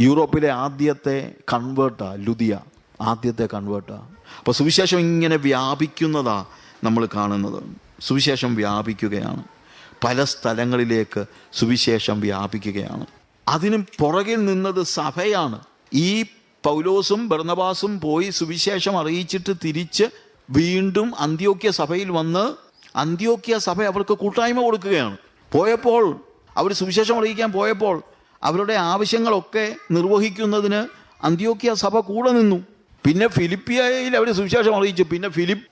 യൂറോപ്പിലെ ആദ്യത്തെ കൺവേർട്ടാ ലുദിയ ആദ്യത്തെ കൺവേർട്ടാ അപ്പോൾ സുവിശേഷം ഇങ്ങനെ വ്യാപിക്കുന്നതാ നമ്മൾ കാണുന്നത്. സുവിശേഷം വ്യാപിക്കുകയാണ്. പല സ്ഥലങ്ങളിലേക്ക് സുവിശേഷം വ്യാപിക്കുകയാണ്. അതിന് പുറകിൽ നിന്നത് സഭയാണ്. ഈ പൗലോസും ബർണബാസും പോയി സുവിശേഷം അറിയിച്ചിട്ട് തിരിച്ച് വീണ്ടും അന്ത്യോക്യ സഭയിൽ വന്ന് അന്ത്യോക്യ സഭ അവർക്ക് കൂട്ടായ്മ കൊടുക്കുകയാണ്. പോയപ്പോൾ അവർ സുവിശേഷം അറിയിക്കാൻ പോയപ്പോൾ അവരുടെ ആവശ്യങ്ങളൊക്കെ നിർവഹിക്കുന്നതിന് അന്ത്യോക്യ സഭ കൂടെ നിന്നു. പിന്നെ ഫിലിപ്പിയയിൽ അവർ സുവിശേഷം അറിയിച്ചു. പിന്നെ ഫിലിപ്പ്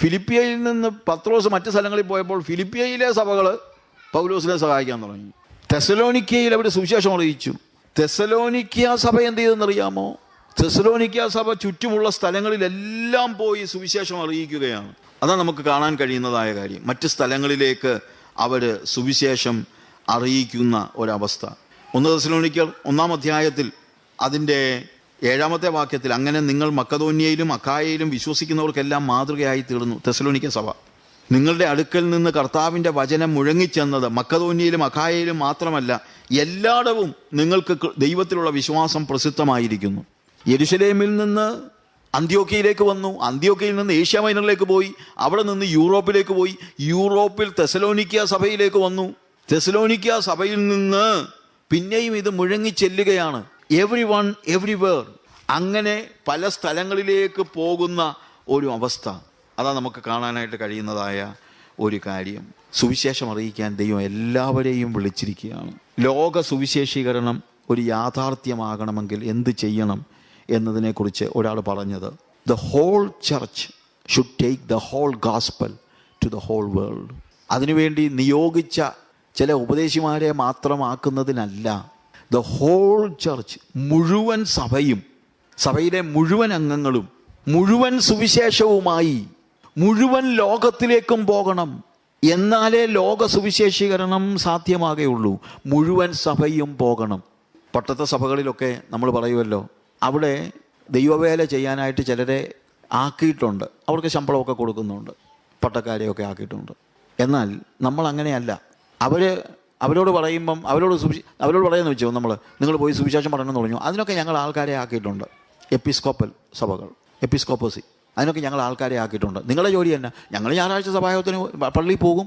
ഫിലിപ്പിയയിൽ നിന്ന് പത്രോസ് മറ്റ് സ്ഥലങ്ങളിൽ പോയപ്പോൾ ഫിലിപ്പിയയിലെ സഭകൾ പൗലോസിനെ സഹായിക്കാൻ തുടങ്ങി. തെസലോനിക്കയിൽ അവർ സുവിശേഷം അറിയിച്ചു. തെസലോനിക്ക സഭ എന്ത് ചെയ്തെന്നറിയാമോ തെസലോനിക്ക സഭ ചുറ്റുമുള്ള സ്ഥലങ്ങളിലെല്ലാം പോയി സുവിശേഷം അറിയിക്കുകയാണ്. അതാണ് നമുക്ക് കാണാൻ കഴിയുന്നതായ കാര്യം. മറ്റ് സ്ഥലങ്ങളിലേക്ക് അവർ സുവിശേഷം അറിയിക്കുന്ന ഒരവസ്ഥ. ഒന്ന് ദശലോണിക്കൽ ഒന്നാം അധ്യായത്തിൽ അതിന്റെ ഏഴാമത്തെ വാക്യത്തിൽ അങ്ങനെ നിങ്ങൾ മക്കതോന്യയിലും അക്കായയിലും വിശ്വസിക്കുന്നവർക്കെല്ലാം മാതൃകയായി തീർന്നു. തെസലോണിക്ക സഭ. നിങ്ങളുടെ അടുക്കൽ നിന്ന് കർത്താവിന്റെ വചനം മുഴങ്ങിച്ചെന്നത് മക്കതോന്യയിലും അഖായയിലും മാത്രമല്ല എല്ലായിടവും നിങ്ങൾക്ക് ദൈവത്തിലുള്ള വിശ്വാസം പ്രസിദ്ധമായിരിക്കുന്നു. യരുഷലേമിൽ നിന്ന് അന്ത്യോക്കയിലേക്ക് വന്നു. അന്ത്യോക്കയിൽ നിന്ന് ഏഷ്യ മൈനറിലേക്ക് പോയി. അവിടെ നിന്ന് യൂറോപ്പിലേക്ക് പോയി. യൂറോപ്പിൽ തെസലോനിക്ക സഭയിലേക്ക് വന്നു. തെസലോനിക്ക സഭയിൽ നിന്ന് പിന്നെയും ഇത് മുഴങ്ങി ചെല്ലുകയാണ്. എവ്രി വൺ എവ്രിവേർ അങ്ങനെ പല സ്ഥലങ്ങളിലേക്ക് പോകുന്ന ഒരു അവസ്ഥ. അതാണ് നമുക്ക് കാണാനായിട്ട് കഴിയുന്നതായ ഒരു കാര്യം. സുവിശേഷം അറിയിക്കാൻ ദൈവം എല്ലാവരെയും വിളിച്ചിരിക്കുകയാണ്. ലോക സുവിശേഷീകരണം ഒരു യാഥാർത്ഥ്യമാകണമെങ്കിൽ എന്ത് ചെയ്യണം എന്നതിനെക്കുറിച്ച് ഒരാൾ പറഞ്ഞത് the whole church should take the whole gospel to the whole world അതിനുവേണ്ടി നിയോഗിച്ച ചില ഉപദേശിമാരെ മാത്രമാക്കുന്നതിനല്ല ദ ഹോൾ ചർച്ച് മുഴുവൻ സഭയും സഭയിലെ മുഴുവൻ അംഗങ്ങളും മുഴുവൻ സുവിശേഷവുമായി മുഴുവൻ ലോകത്തിലേക്കും പോകണം. എന്നാലേ ലോക സുവിശേഷീകരണം സാധ്യമാകുകയുള്ളൂ മുഴുവൻ സഭയും പോകണം. പട്ടത്തെ സഭകളിലൊക്കെ നമ്മൾ പറയുമല്ലോ അവിടെ ദൈവവേല ചെയ്യാനായിട്ട് ചിലരെ ആക്കിയിട്ടുണ്ട്. അവർക്ക് ശമ്പളമൊക്കെ കൊടുക്കുന്നുണ്ട്. പട്ടക്കാരെയൊക്കെ ആക്കിയിട്ടുണ്ട്. എന്നാൽ നമ്മൾ അങ്ങനെയല്ല. അവർ അവരോട് പറയുമ്പം അവരോട് സുവിശ അവരോട് പറയുന്ന വെച്ചോ നമ്മൾ നിങ്ങൾ പോയി സുവിശേഷം പഠനം പറഞ്ഞു. അതിനൊക്കെ ഞങ്ങൾ ആൾക്കാരെ ആക്കിയിട്ടുണ്ട്. എപ്പിസ്കോപ്പൽ സഭകൾ എപ്പിസ്കോപ്പസി. അതിനൊക്കെ ഞങ്ങൾ ആൾക്കാരെ ആക്കിയിട്ടുണ്ട്. നിങ്ങളുടെ ജോലി തന്നെ ഞങ്ങൾ ഞായറാഴ്ച സഭായോഗത്തിന് പള്ളിയിൽ പോകും.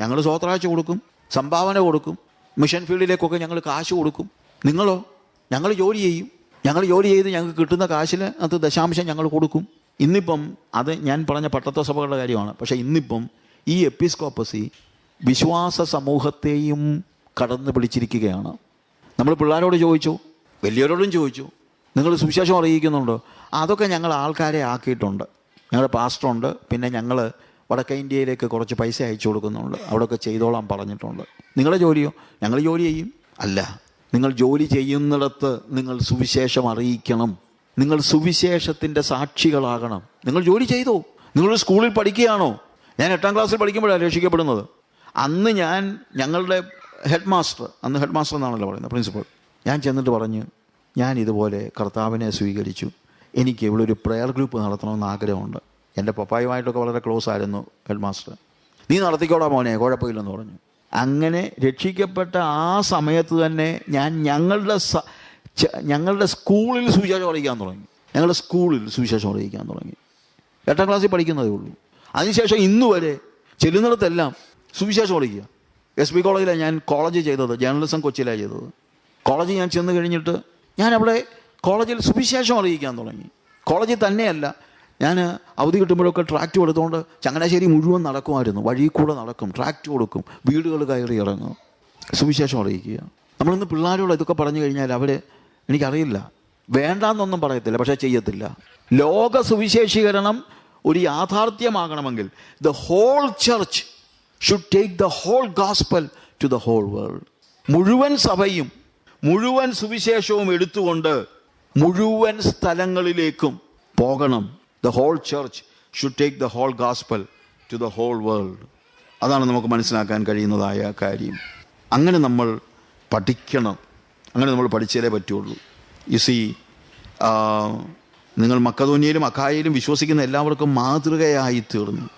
ഞങ്ങൾ സ്വത്രാഴ്ച കൊടുക്കും സംഭാവന കൊടുക്കും മിഷൻ ഫീൽഡിലേക്കൊക്കെ ഞങ്ങൾ കാശ് കൊടുക്കും. നിങ്ങളോ? ഞങ്ങൾ ജോലി ചെയ്യും. ഞങ്ങൾ ജോലി ചെയ്ത് ഞങ്ങൾക്ക് കിട്ടുന്ന കാശിൽ അത് ദശാംശം ഞങ്ങൾ കൊടുക്കും. ഇന്നിപ്പം അത് ഞാൻ പറഞ്ഞ പട്ടത്ത സഭകളുടെ കാര്യമാണ്. പക്ഷേ ഇന്നിപ്പം ഈ എപ്പിസ്കോപ്പസി വിശ്വാസ സമൂഹത്തെയും കടന്നു പിടിച്ചിരിക്കുകയാണ്. നമ്മൾ പിള്ളേരോട് ചോദിച്ചു വലിയവരോടും ചോദിച്ചു നിങ്ങൾ സുവിശേഷം അറിയിക്കുന്നുണ്ടോ? അതൊക്കെ ഞങ്ങൾ ആൾക്കാരെ ആക്കിയിട്ടുണ്ട്. ഞങ്ങളുടെ പാസ്റ്ററുണ്ട് പിന്നെ ഞങ്ങൾ വടക്കേ ഇന്ത്യയിലേക്ക് കുറച്ച് പൈസ അയച്ചു കൊടുക്കുന്നുണ്ട്. അവിടെയൊക്കെ ചെയ്തോളാം പറഞ്ഞിട്ടുണ്ട്. നിങ്ങളുടെ ജോലിയോ? ഞങ്ങൾ ജോലി ചെയ്യും. അല്ല നിങ്ങൾ ജോലി ചെയ്യുന്നിടത്ത് നിങ്ങൾ സുവിശേഷം അറിയിക്കണം. നിങ്ങൾ സുവിശേഷത്തിന്റെ സാക്ഷികളാകണം. നിങ്ങൾ ജോലി ചെയ്തോ. നിങ്ങൾ സ്കൂളിൽ പഠിക്കുകയാണോ? ഞാൻ എട്ടാം ക്ലാസ്സിൽ പഠിക്കുമ്പോഴാണ് രക്ഷിക്കപ്പെടുന്നത്. അന്ന് ഞാൻ ഞങ്ങളുടെ ഹെഡ് മാസ്റ്റർ അന്ന് ഹെഡ് മാസ്റ്റർ എന്നാണല്ലോ പറയുന്നത് പ്രിൻസിപ്പൾ. ഞാൻ ചെന്നിട്ട് പറഞ്ഞു ഞാൻ ഇതുപോലെ കർത്താവിനെ സ്വീകരിച്ചു. എനിക്ക് ഇവിടെ ഒരു പ്രെയർ ഗ്രൂപ്പ് നടത്തണമെന്ന് ആഗ്രഹമുണ്ട്. എന്റെ പപ്പായുമായിട്ടൊക്കെ വളരെ ക്ലോസ് ആയിരുന്നു ഹെഡ് മാസ്റ്റർ നീ നടത്തിക്കോടാ മോനെ കുഴപ്പമില്ലെന്ന് പറഞ്ഞു. അങ്ങനെ രക്ഷിക്കപ്പെട്ട ആ സമയത്ത് തന്നെ ഞാൻ ഞങ്ങളുടെ ഞങ്ങളുടെ സ്കൂളിൽ സുവിശേഷം അറിയിക്കാൻ തുടങ്ങി. ഞങ്ങളുടെ സ്കൂളിൽ സുവിശേഷം അറിയിക്കാൻ തുടങ്ങി. എട്ടാം ക്ലാസ്സിൽ പഠിക്കുന്നതേ ഉള്ളൂ. അതിനുശേഷം ഇന്നുവരെ ചെല്ലുന്നിടത്തെല്ലാം സുവിശേഷം പഠിക്കുക എസ് ബി കോളേജിലാണ് ഞാൻ കോളേജ് ചെയ്തത്. ജേർണലിസം കൊച്ചിയിലാണ് ചെയ്തത്. കോളേജ് ഞാൻ ചെന്ന് കഴിഞ്ഞിട്ട് ഞാൻ അവിടെ കോളേജിൽ സുവിശേഷം അറിയിക്കാൻ തുടങ്ങി. കോളേജിൽ തന്നെയല്ല. ഞാൻ അവധി കിട്ടുമ്പോഴൊക്കെ ട്രാക്റ്റ് കൊടുത്തുകൊണ്ട് ചങ്ങനാശ്ശേരി മുഴുവൻ നടക്കുമായിരുന്നു. വഴി കൂടെ നടക്കും ട്രാക്റ്റ് കൊടുക്കും വീടുകൾ കയറി ഇറങ്ങും. സുവിശേഷം അറിയിക്കുക. നമ്മളിന്ന് പിള്ളേരോട് ഇതൊക്കെ പറഞ്ഞു കഴിഞ്ഞാൽ അവർ എനിക്കറിയില്ല. വേണ്ടാന്നൊന്നും പറയത്തില്ല പക്ഷേ ചെയ്യത്തില്ല. ലോക സുവിശേഷീകരണം ഒരു യാഥാർത്ഥ്യമാകണമെങ്കിൽ the whole church should take the whole gospel to the whole world മുഴുവൻ സഭയും മുഴുവൻ സുവിശേഷവും എടുത്തുകൊണ്ട് മുഴുവൻ സ്ഥലങ്ങളിലേക്കും പോകണം. The whole church should take the whole gospel to the whole world അതാണ് നമുക്ക് മനസ്സിലാക്കാൻ കഴിയുന്നതായ കാര്യം. അങ്ങനെ നമ്മൾ പഠിക്കണം. അങ്ങനെ നമ്മൾ പഠിച്ചാലേ പറ്റുള്ളൂ. യു സി നിങ്ങൾ മക്കതോന്യയിലും അക്കായയിലും വിശ്വസിക്കുന്ന എല്ലാവർക്കും മാതൃകയായി തീർന്നു.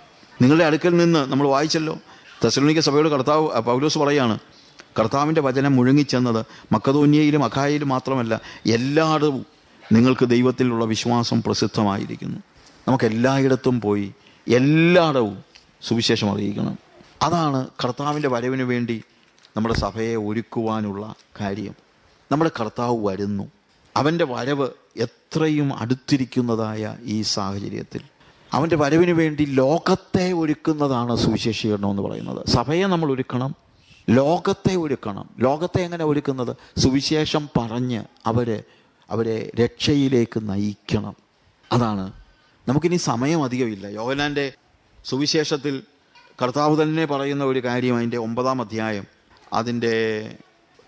നിങ്ങളുടെ അടുക്കൽ നിന്ന് നമ്മൾ വായിച്ചല്ലോ. തെസലോണിക്ക സഭയോട് കർത്താവ് പൗലോസ് പറയാണ് കർത്താവിന്റെ വചനം മുഴങ്ങിച്ചെന്നത് മക്കതോന്യയിലും അഖായയിലും മാത്രമല്ല എല്ലായിടവും നിങ്ങൾക്ക് ദൈവത്തിലുള്ള വിശ്വാസം പ്രസിദ്ധമായിരിക്കുന്നു. നമുക്ക് എല്ലായിടത്തും പോയി എല്ലായിടവും സുവിശേഷം അറിയിക്കണം. അതാണ് കർത്താവിന്റെ വരവിന് വേണ്ടി നമ്മുടെ സഭയെ ഒരുക്കുവാനുള്ള കാര്യം. നമ്മുടെ കർത്താവ് വരുന്നു. അവന്റെ വരവ് എത്രയും അടുത്തിരിക്കുന്നതായ ഈ സാഹചര്യത്തിൽ. അവന്റെ വരവിന് വേണ്ടി ലോകത്തെ ഒരുക്കുന്നതാണ് സുവിശേഷീകരണം എന്ന് പറയുന്നത്. സഭയെ നമ്മൾ ഒരുക്കണം ലോകത്തെ ഒരുക്കണം. ലോകത്തെ എങ്ങനെ ഒരുക്കുന്നത്? സുവിശേഷം പറഞ്ഞ് അവരെ അവരെ രക്ഷയിലേക്ക് നയിക്കണം. അതാണ്. നമുക്കിനി സമയം അധികമില്ല യോഹനാന്റെ സുവിശേഷത്തിൽ കർത്താവ് തന്നെ പറയുന്ന ഒരു കാര്യം അതിന്റെ ഒമ്പതാം അധ്യായം അതിന്റെ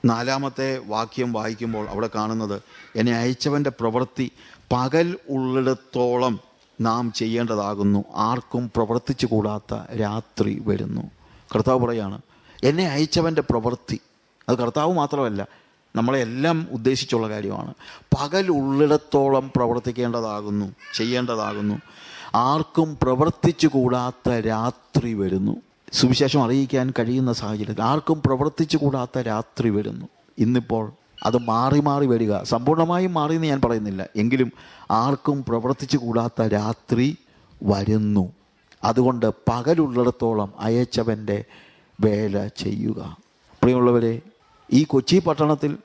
നാലാമത്തെ വാക്യം വായിക്കുമ്പോൾ അവിടെ കാണുന്നത് എന്നെ അയച്ചവന്റെ പ്രവൃത്തി പകൽ ഉള്ളിടത്തോളം നാം ചെയ്യേണ്ടതാകുന്നു. ആർക്കും പ്രവർത്തിച്ചു കൂടാത്ത രാത്രി വരുന്നു. കർത്താവ് പറയാണ് എന്നെ അയച്ചവന്റെ പ്രവൃത്തി. അത് കർത്താവ് മാത്രമല്ല നമ്മളെ എല്ലാം ഉദ്ദേശിച്ചുള്ള കാര്യമാണ്. പകൽ ഉള്ളിടത്തോളം പ്രവർത്തിക്കേണ്ടതാകുന്നു ചെയ്യേണ്ടതാകുന്നു. ആർക്കും പ്രവർത്തിച്ചു കൂടാത്ത രാത്രി വരുന്നു. സുവിശേഷം അറിയിക്കാൻ കഴിയുന്ന സാഹചര്യത്തിൽ ആർക്കും പ്രവർത്തിച്ചു കൂടാത്ത രാത്രി വരുന്നു. ഇന്നിപ്പോൾ അത് മാറി മാറി വരിക. സമ്പൂർണമായും മാറി എന്ന് ഞാൻ പറയുന്നില്ല. എങ്കിലും ആർക്കും പ്രവർത്തിച്ചു കൂടാത്ത രാത്രി വരുന്നു. അതുകൊണ്ട് പകലുള്ളിടത്തോളം അയച്ചവന്റെ വേല ചെയ്യുക. പ്രിയമുള്ളവരെ ഈ കൊച്ചി പട്ടണത്തിൽ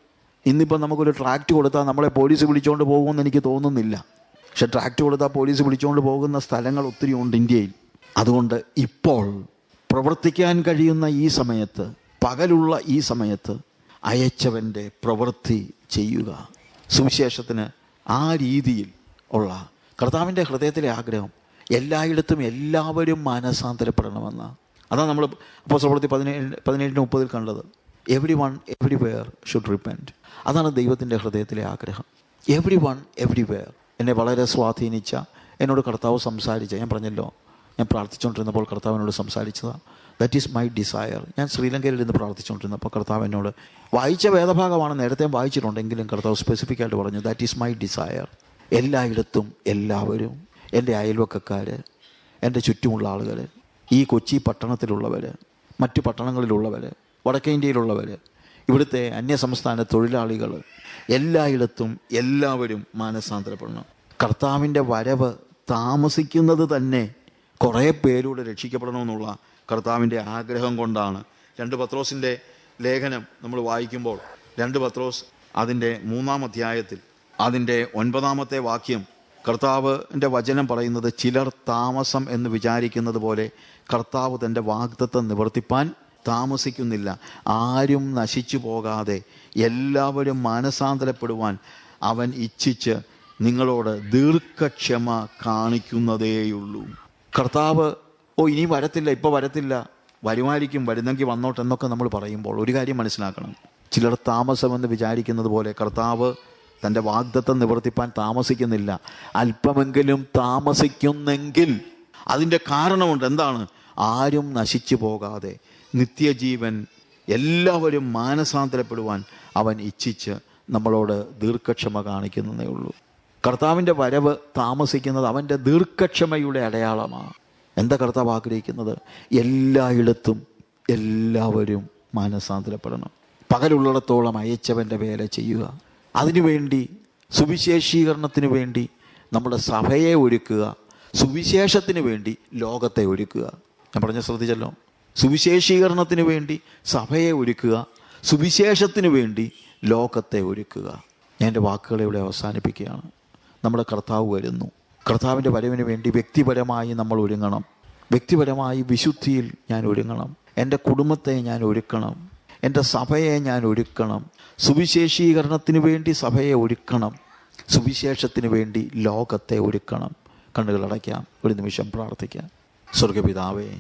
ഇന്നിപ്പോൾ നമുക്കൊരു ട്രാക്ട് കൊടുത്താൽ നമ്മളെ പോലീസ് വിളിച്ചുകൊണ്ട് പോകുമെന്ന് എനിക്ക് തോന്നുന്നില്ല. പക്ഷെ ട്രാക്റ്റ് കൊടുത്താൽ പോലീസ് വിളിച്ചുകൊണ്ട് പോകുന്ന സ്ഥലങ്ങൾ ഒത്തിരി ഉണ്ട് ഇന്ത്യയിൽ. അതുകൊണ്ട് ഇപ്പോൾ പ്രവർത്തിക്കാൻ കഴിയുന്ന ഈ സമയത്ത് പകലുള്ള ഈ സമയത്ത് അയച്ചവന്റെ പ്രവൃത്തി ചെയ്യുക. സുവിശേഷത്തിന് ആ രീതിയിൽ ഉള്ള കർത്താവിന്റെ ഹൃദയത്തിലെ ആഗ്രഹം എല്ലായിടത്തും എല്ലാവരും മാനസാന്തരപ്പെടണമെന്ന്. അതാണ് നമ്മൾ അപ്പോൾ പ്രവൃത്തി പതിനേഴ് പതിനേഴിന് മുപ്പതിൽ കണ്ടത്. Everyone everywhere should repent അതാണ് ദൈവത്തിന്റെ ഹൃദയത്തിലെ ആഗ്രഹം. എവ്രി വൺ എവ്രി വെയർ എന്നെ വളരെ സ്വാധീനിച്ച എന്നോട് കർത്താവ് സംസാരിച്ച ഞാൻ പറഞ്ഞല്ലോ ഞാൻ പ്രാർത്ഥിച്ചുകൊണ്ടിരുന്നപ്പോൾ കർത്താവിനോട് സംസാരിച്ചതാണ് ദാറ്റ് ഈസ് മൈ ഡിസയർ ഞാൻ ശ്രീലങ്കയിൽ ഇരുന്ന് പ്രാർത്ഥിച്ചുകൊണ്ടിരുന്നു. അപ്പോൾ കർത്താവ് എന്നോട് വായിച്ച വേദഭാഗമാണ് നേരത്തെ വായിച്ചിട്ടുണ്ടെങ്കിലും കർത്താവ് സ്പെസിഫിക് ആയിട്ട് പറഞ്ഞു ദാറ്റ് ഈസ് മൈ ഡിസയർ എല്ലായിടത്തും എല്ലാവരും എന്റെ അയൽവക്കക്കാർ എന്റെ ചുറ്റുമുള്ള ആളുകൾ ഈ കൊച്ചി പട്ടണത്തിലുള്ളവർ മറ്റ് പട്ടണങ്ങളിലുള്ളവർ വടക്കേ ഇന്ത്യയിലുള്ളവർ ഇവിടുത്തെ അന്യസംസ്ഥാന തൊഴിലാളികൾ എല്ലായിടത്തും എല്ലാവരും മാനസാന്തരപ്പെടണം. കർത്താവിന്റെ വരവ് താമസിക്കുന്നത് തന്നെ കുറേ പേരൂടെ രക്ഷിക്കപ്പെടണമെന്നുള്ള കർത്താവിന്റെ ആഗ്രഹം കൊണ്ടാണ്. രണ്ട് പത്രോസിന്റെ ലേഖനം നമ്മൾ വായിക്കുമ്പോൾ രണ്ട് പത്രോസ് അതിന്റെ മൂന്നാം അധ്യായത്തിൽ അതിന്റെ ഒൻപതാമത്തെ വാക്യം കർത്താവിന്റെ വചനം പറയുന്നത് ചിലർ താമസം എന്ന് വിചാരിക്കുന്നത് പോലെ കർത്താവ് തന്റെ വാഗ്ദത്വം നിവർത്തിപ്പാൻ താമസിക്കുന്നില്ല. ആരും നശിച്ചു പോകാതെ എല്ലാവരും മാനസാന്തരപ്പെടുവാൻ അവൻ ഇച്ഛിച്ച് നിങ്ങളോട് ദീർഘക്ഷമ കാണിക്കുന്നതേയുള്ളൂ. കർത്താവ് ഓ ഇനി വരത്തില്ല ഇപ്പോൾ വരത്തില്ല. വരുമായിരിക്കും വരുന്നെങ്കിൽ വന്നോട്ടെ എന്നൊക്കെ നമ്മൾ പറയുമ്പോൾ ഒരു കാര്യം മനസ്സിലാക്കണം. ചിലർ താമസമെന്ന് വിചാരിക്കുന്നത് പോലെ കർത്താവ് തന്റെ വാഗ്ദത്തം നിവർത്തിപ്പാൻ താമസിക്കുന്നില്ല. അല്പമെങ്കിലും താമസിക്കുന്നെങ്കിൽ അതിന്റെ കാരണമുണ്ട്. എന്താണ്? ആരും നശിച്ചു പോകാതെ നിത്യജീവൻ എല്ലാവരും മാനസാന്തരപ്പെടുവാൻ അവൻ ഇച്ഛിച്ച് നമ്മളോട് ദീർഘക്ഷമ കാണിക്കുന്നതേ ഉള്ളൂ. കർത്താവിന്റെ വരവ് താമസിക്കുന്നത് അവന്റെ ദീർഘക്ഷമയുടെ അടയാളമാണ്. എന്താ കർത്താവ് ആഗ്രഹിക്കുന്നത്? എല്ലായിടത്തും എല്ലാവരും മാനസാന്തരപ്പെടണം. പകലുള്ളിടത്തോളം അയച്ചവന്റെ വേല ചെയ്യുക. അതിനുവേണ്ടി സുവിശേഷീകരണത്തിന് വേണ്ടി നമ്മുടെ സഭയെ ഒരുക്കുക. സുവിശേഷത്തിന് വേണ്ടി ലോകത്തെ ഒരുക്കുക. ഞാൻ പറഞ്ഞ ശ്രദ്ധിച്ചല്ലോ. സുവിശേഷീകരണത്തിന് വേണ്ടി സഭയെ ഒരുക്കുക. സുവിശേഷത്തിന് വേണ്ടി ലോകത്തെ ഒരുക്കുക. ഞാൻ എന്റെ വാക്കുകളെ ഇവിടെ അവസാനിപ്പിക്കുകയാണ്. നമ്മുടെ കർത്താവ് വരുന്നു. കർത്താവിന്റെ വരവിന് വേണ്ടി വ്യക്തിപരമായി നമ്മൾ ഒരുങ്ങണം. വ്യക്തിപരമായി വിശുദ്ധിയിൽ ഞാൻ ഒരുങ്ങണം. എന്റെ കുടുംബത്തെ ഞാൻ ഒരുക്കണം. എന്റെ സഭയെ ഞാൻ ഒരുക്കണം. സുവിശേഷീകരണത്തിന് വേണ്ടി സഭയെ ഒരുക്കണം. സുവിശേഷത്തിന് വേണ്ടി ലോകത്തെ ഒരുക്കണം. കണ്ണുകൾ അടയ്ക്കാം. ഒരു നിമിഷം പ്രാർത്ഥിക്കാം. സ്വർഗപിതാവേ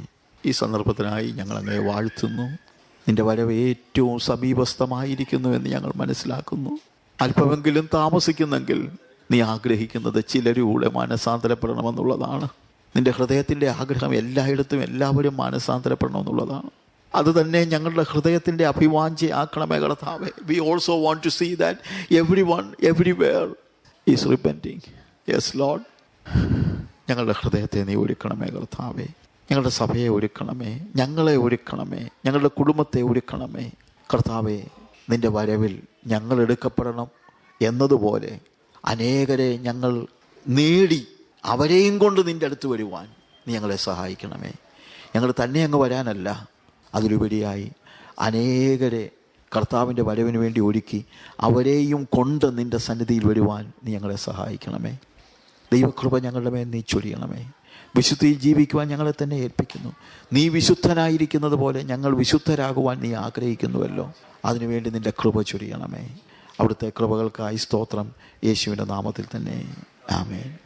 ഈ സന്ദർഭത്തിനായി ഞങ്ങൾ അങ്ങേ വാഴ്ത്തുന്നു. നിന്റെ വരവ് ഏറ്റവും സമീപസ്ഥമായിരിക്കുന്നു എന്ന് ഞങ്ങൾ മനസ്സിലാക്കുന്നു. അല്പമെങ്കിലും താമസിക്കുന്നെങ്കിൽ നീ ആഗ്രഹിക്കുന്നത് ചിലരൂടെ മാനസാന്തരപ്പെടണമെന്നുള്ളതാണ്. നിന്റെ ഹൃദയത്തിന്റെ ആഗ്രഹം എല്ലായിടത്തും എല്ലാവരും മാനസാന്തരപ്പെടണമെന്നുള്ളതാണ്. അത് തന്നെ ഞങ്ങളുടെ ഹൃദയത്തിന്റെ അഭിവാഞ്ചയാക്കണമേ കർത്താവേ. We also want to see that everyone everywhere is repenting yes lord ഞങ്ങളുടെ ഹൃദയത്തെ നീ ഒരുക്കണമേ കർത്താവേ. ഞങ്ങളുടെ സഭയെ ഒരുക്കണമേ. ഞങ്ങളെ ഒരുക്കണമേ. ഞങ്ങളുടെ കുടുംബത്തെ ഒരുക്കണമേ. കർത്താവേ നിന്റെ വരവിൽ ഞങ്ങൾ എടുക്കപ്പെടണം എന്നതുപോലെ അനേകരെ ഞങ്ങൾ നേടി അവരെയും കൊണ്ട് നിന്റെ അടുത്ത് വരുവാൻ നീ ഞങ്ങളെ സഹായിക്കണമേ. ഞങ്ങൾ തന്നെ അങ്ങ് വരാനല്ല അതിലുപരിയായി അനേകരെ കർത്താവിന്റെ വരവിന് വേണ്ടി ഒരുക്കി അവരെയും കൊണ്ട് നിന്റെ സന്നിധിയിൽ വരുവാൻ നീ ഞങ്ങളെ സഹായിക്കണമേ. ദൈവകൃപ ഞങ്ങളുടെ മേൽ നീ ചൊരിയണമേ. വിശുദ്ധിയിൽ ജീവിക്കുവാൻ ഞങ്ങളെ തന്നെ ഏൽപ്പിക്കുന്നു. നീ വിശുദ്ധനായിരിക്കുന്നത് പോലെ ഞങ്ങൾ വിശുദ്ധരാകുവാൻ നീ ആഗ്രഹിക്കുന്നുവല്ലോ. അതിനുവേണ്ടി നിന്റെ കൃപ ചൊരിയണമേ. അവിടുത്തെ കൃപകൾക്കായി സ്തോത്രം. യേശുവിന്റെ നാമത്തിൽ തന്നെ. ആമേൻ.